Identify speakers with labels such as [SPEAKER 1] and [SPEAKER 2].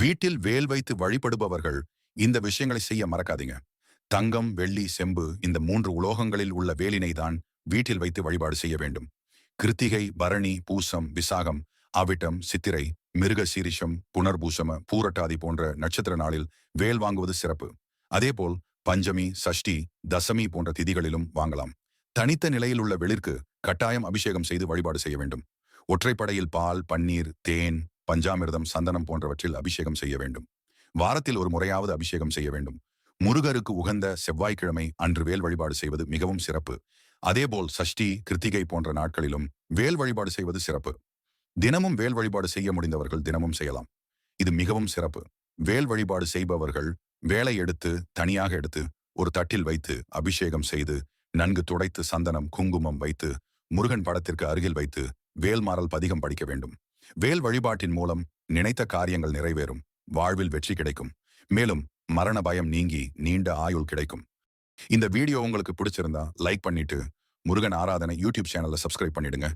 [SPEAKER 1] வீட்டில் வேல் வைத்து வழிபடுபவர்கள் இந்த விஷயங்களை செய்ய மறக்காதீங்க. தங்கம் வெள்ளி செம்பு இந்த மூன்று உலோகங்களில் உள்ள வேலினை தான் வீட்டில் வைத்து வழிபாடு செய்ய வேண்டும். கிருத்திகை பரணி பூசம் விசாகம் அவிட்டம் சித்திரை மிருக சீரிஷம் புனர்பூசம பூரட்டாதி போன்ற நட்சத்திர நாளில் வேல் வாங்குவது சிறப்பு. அதேபோல் பஞ்சமி சஷ்டி தசமி போன்ற திதிகளிலும் வாங்கலாம். தனித்த நிலையில் உள்ள வெளிற்கு கட்டாயம் அபிஷேகம் செய்து வழிபாடு செய்ய வேண்டும். ஒற்றைப்படையில் பால் பன்னீர் தேன் பஞ்சாமிர்தம் சந்தனம் போன்றவற்றில் அபிஷேகம் செய்ய வேண்டும். வாரத்தில் ஒரு முறையாவது அபிஷேகம் செய்ய வேண்டும். முருகருக்கு உகந்த செவ்வாய்க்கிழமை அன்று வேல் வழிபாடு செய்வது மிகவும் சிறப்பு. அதேபோல் சஷ்டி கிருத்திகை போன்ற நாட்களிலும் வேல் வழிபாடு செய்வது சிறப்பு. தினமும் வேல் வழிபாடு செய்ய முடிந்தவர்கள் தினமும் செய்யலாம். இது மிகவும் சிறப்பு. வேல் வழிபாடு செய்பவர்கள் வேலை எடுத்து தனியாக எடுத்து ஒரு தட்டில் வைத்து அபிஷேகம் செய்து நன்கு துடைத்து சந்தனம் குங்குமம் வைத்து முருகன் படத்திற்கு அருகில் வைத்து வேல்மாறல் பதிகம் படிக்க வேண்டும். வேல் வழிபாட்டின் மூலம் நினைத்த காரியங்கள் நிறைவேறும் வாழ்வில் வெற்றி கிடைக்கும். மேலும் மரண பயம் நீங்கி நீண்ட ஆயுள் கிடைக்கும். இந்த வீடியோ உங்களுக்கு பிடிச்சிருந்தா லைக் பண்ணிட்டு முருகன் ஆராதனை யூடியூப் சேனலை சப்ஸ்கிரைப் பண்ணிடுங்க.